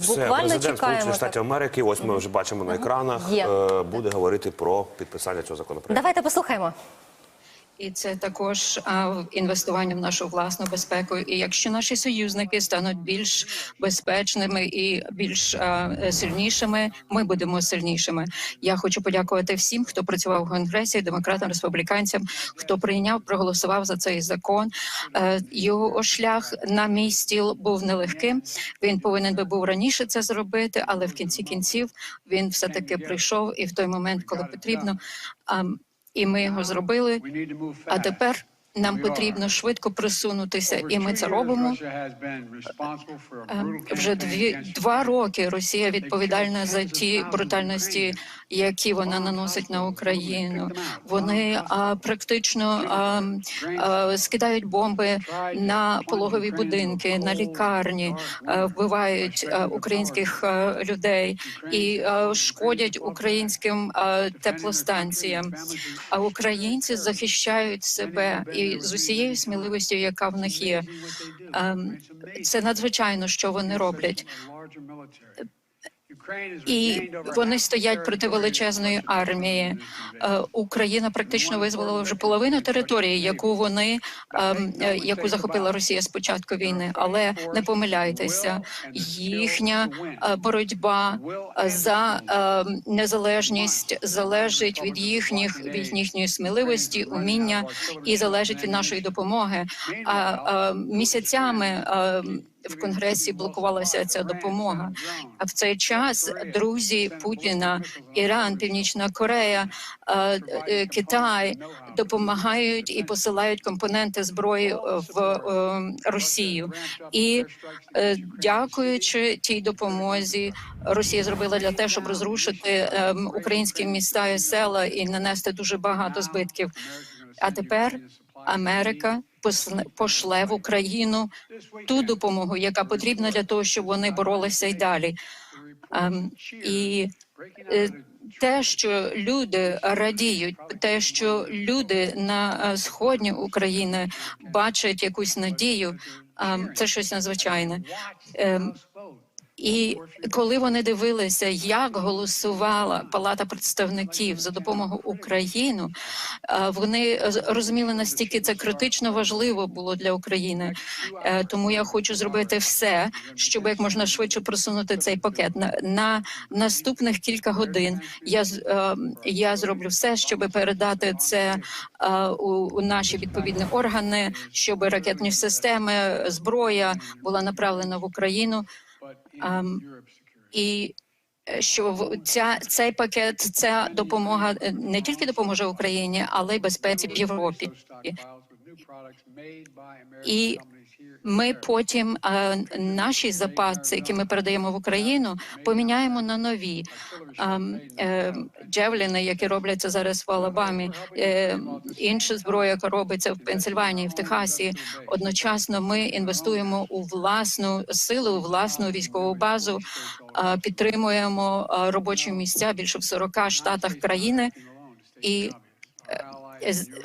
Все, Буквально президент. Сполучених Штатів Америки, ось ми вже бачимо на екранах, Є. е, буде говорити про підписання цього законопроекту. Давайте послухаємо. І це також а, інвестування в нашу власну безпеку. І якщо наші союзники стануть більш безпечними і більш а, сильнішими, ми будемо сильнішими. Я хочу подякувати всім, хто працював в конгресі, демократам, республіканцям, хто прийняв, проголосував за цей закон. Е, Його шлях на мій стіл був нелегким. Він повинен би був раніше це зробити, але в кінці кінців він все таки прийшов. І в той момент, коли потрібно. а, і ми його зробили. А тепер нам потрібно швидко присунутися, і ми це робимо. Е, Вже дві два роки Росія відповідальна за ті брутальності, які вона наносить на Україну. Вони а, практично а, а, скидають бомби на пологові будинки, на лікарні, а, вбивають а, українських а, людей і а, шкодять українським а, теплостанціям. А українці захищають себе і з усією сміливістю, яка в них є. Ем, Це надзвичайно, що вони роблять. І вони стоять проти величезної армії. Е, Україна практично визволила вже половину території, яку вони ем, е, яку захопила Росія з початку війни. Але не помиляйтеся, їхня е, боротьба за ем, незалежність залежить від їхніх від їхньої сміливості, уміння і залежить від нашої допомоги. А місяцями. В конгресі блокувалася ця допомога. А в цей час друзі Путіна, Іран, Північна Корея, е, е, Китай допомагають і посилають компоненти зброї е, в Росію. І дякуючи тій допомозі, Росія зробила для те, щоб розрушити е, українські міста і села і нанести дуже багато збитків. А тепер Америка пошле в Україну ту допомогу, яка потрібна для того, щоб вони боролися й далі. Ем, і е, те, що люди радіють, те, що люди на е, сході України бачать якусь надію, ем, це щось надзвичайне. І коли вони дивилися, як голосувала Палата представників за допомогою Україну, е, вони з- розуміли настільки це критично важливо було для України. Е, Тому я хочу зробити все, щоб як можна швидше просунути цей пакет. На, на наступних кілька годин я е, я зроблю все, щоб передати це е, у, у наші відповідні органи, щоб ракетні системи, зброя була направлена в Україну. Ем, і е, що ця цей пакет, ця допомога е, не тільки допоможе Україні, але й безпеці в Європі. І ми потім наші запаси, які ми передаємо в Україну, поміняємо на нові. Е, джевліни, які робляться зараз в Алабамі, е, інша зброя, яка робиться в Пенсильванії, в Техасі. Одночасно ми інвестуємо у власну силу, у власну військову базу, підтримуємо робочі місця більше в 40 штатах країни. І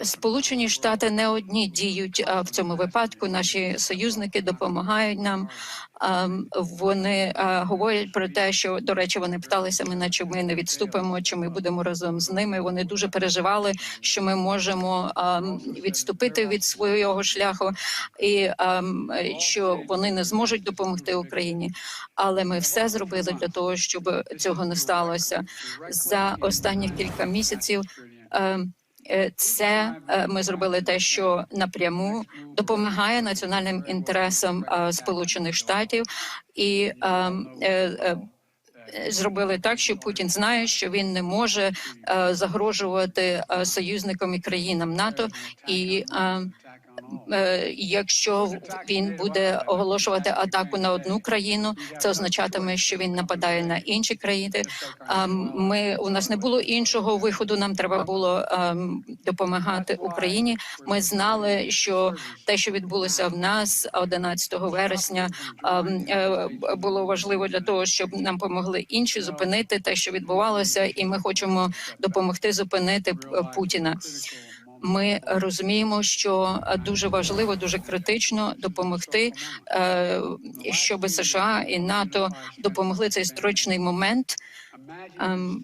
Сполучені Штати не одні діють в цьому випадку. Наші союзники допомагають нам. Ем, Вони е, говорять про те, що до речі, вони питалися мене, чи ми не відступимо, чи ми будемо разом з ними. Вони дуже переживали, що ми можемо ем, відступити від свого шляху, і ем, що вони не зможуть допомогти Україні. Але ми все зробили для того, щоб цього не сталося за останні кілька місяців. Ем, Е, Це е, ми зробили те, що напряму допомагає національним інтересам е, Сполучених Штатів, і ем, зробили так, що Путін знає, що він не може загрожувати союзникам і країнам НАТО і. Ем, е, Якщо він буде оголошувати атаку на одну країну, це означатиме, що він нападає на інші країни. А Ми у нас не було іншого виходу. Нам треба було ем, допомагати Україні. Ми знали, що те, що відбулося в нас 11 вересня, ем, е, було важливо для того, щоб нам помогли інші зупинити те, що відбувалося, і ми хочемо допомогти зупинити Путіна. Ми розуміємо, що е, дуже важливо, дуже критично допомогти, е, щоб США і НАТО допомогли цей історичний момент. Ем,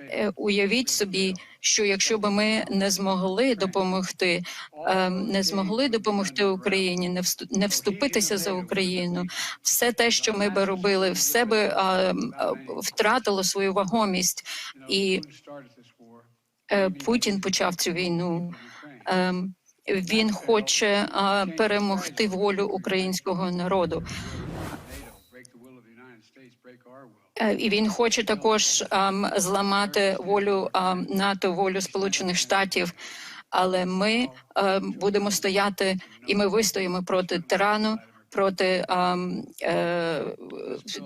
Е, Уявіть собі, що якщо б ми не змогли допомогти, ем, не змогли допомогти Україні, не всту- не вступитися за Україну, все те, що ми би робили, все би ем, втратило свою вагомість, і Путін почав цю війну. Ем, Він хоче е, перемогти волю українського народу. Е, І він хоче також ем, зламати волю ем, НАТО, волю Сполучених Штатів. Але ми ем, будемо стояти, і ми вистоїмо проти тирану, проти е,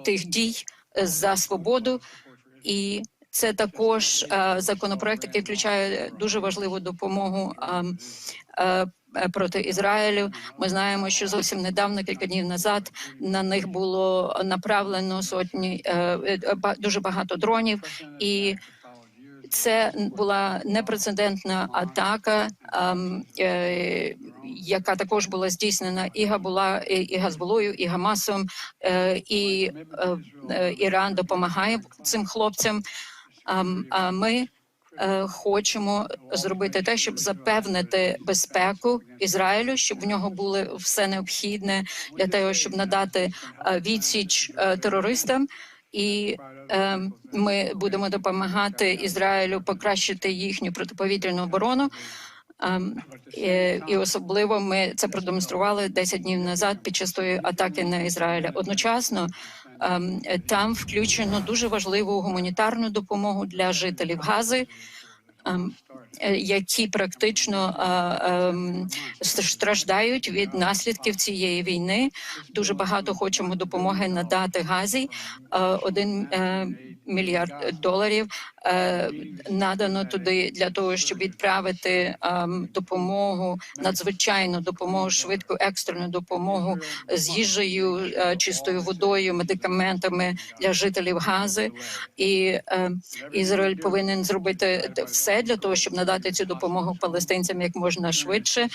тих дій за свободу. І це також е, законопроект, який включає дуже важливу допомогу ем, е, е, проти Ізраїлю. Ми знаємо, що зовсім недавно, кілька днів назад, на них було направлено сотні дуже багато дронів, і це була непрецедентна атака, ем, яка також була здійснена і Габула, і, Газболою, і Гамасом, і Іран допомагає цим хлопцям. А ми е, хочемо зробити те, щоб запевнити безпеку Ізраїлю, щоб в нього було все необхідне для того, щоб надати е, відсіч е, терористам. І е, ми будемо допомагати Ізраїлю покращити їхню протиповітряну оборону. Ем, і, особливо ми це продемонстрували 10 днів назад під час тої атаки на Ізраїля. Одночасно там включено дуже важливу гуманітарну допомогу для жителів Гази. Ем, е, Які практично е, ем, страждають від наслідків цієї війни, дуже багато хочемо допомоги надати газі. Е, Один мільярд доларів надано туди для того, щоб відправити ем, допомогу, надзвичайну допомогу, швидку екстрену допомогу з їжею, чистою водою, медикаментами для жителів Гази. І Ізраїль повинен зробити все для того, щоб надати цю допомогу палестинцям як можна швидше.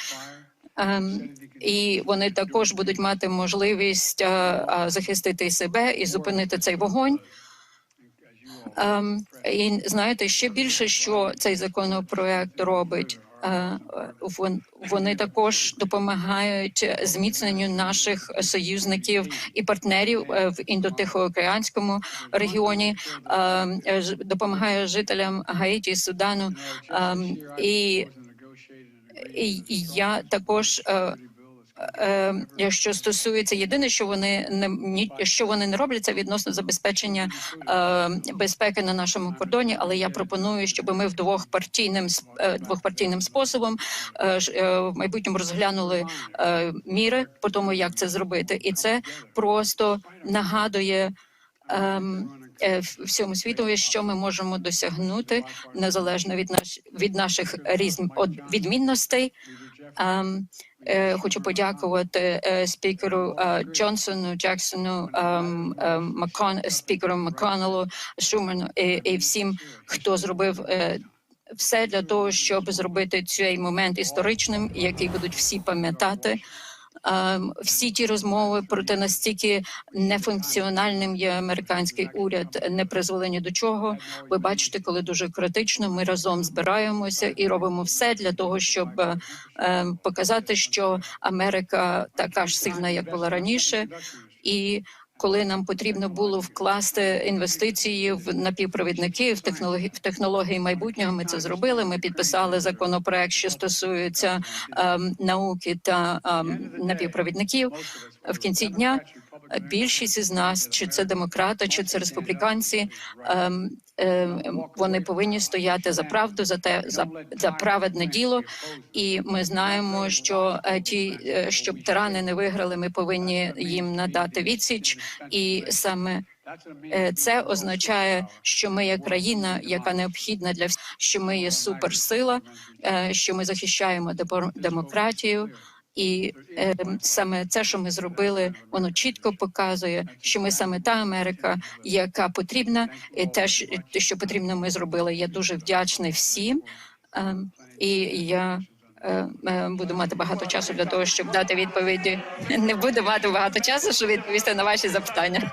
Ем, і вони також будуть мати можливість е, е, захистити себе і зупинити цей вогонь. Ем, і знаєте, ще більше, що цей законопроект робить. Е, Вони також допомагають зміцненню наших союзників і партнерів е, в індотихоокеанському регіоні, е, допомагає жителям Гаїті, Судану. ем, І, і, я також що стосується єдине, що вони не що вони не роблять, це відносно забезпечення е, безпеки на нашому кордоні. Але я пропоную, щоб ми в двохпартійним е, двохпартійним способом е, е, в майбутньому розглянули е, міри по тому, як це зробити, і це просто нагадує. ем, е, всьому світу, що ми можемо досягнути незалежно від наш від наших різн од- відмінностей. Ем, е, Хочу подякувати е, спікеру е, Джонсону, Джексону, Макон, ем, спікеру Макконелу, Шуману і, і всім, хто зробив все для того, щоб зробити цей момент історичним, який будуть всі пам'ятати. Ем, Всі ті розмови про те, настільки нефункціональним є американський уряд, не призвели ні до чого. Ви бачите, коли дуже критично ми разом збираємося і робимо все для того, щоб ем, показати, що Америка така ж сильна, як була раніше, і коли нам потрібно було вкласти інвестиції в напівпровідники, в технології в технології майбутнього, ми це зробили. Ми підписали законопроект, що стосується ем, науки та ем, напівпровідників. В кінці дня більшість із нас, чи це демократи, чи це республіканці, ем, ем, вони повинні стояти за правду, за те за, за праведне діло. І ми знаємо, що е, ті, е, щоб тирани не виграли, ми повинні їм надати відсіч, і саме е, це означає, що ми є країна, яка необхідна для всіх, що ми є суперсила, що ми захищаємо демократію. І е, саме це, що ми зробили, воно чітко показує, що ми саме та Америка, яка потрібна, і те, що- потрібно, ми зробили. Я дуже вдячний всім. Ем, і я е, е, буду мати багато часу для того, щоб дати відповіді. Не буду мати багато часу, щоб відповісти на ваші запитання.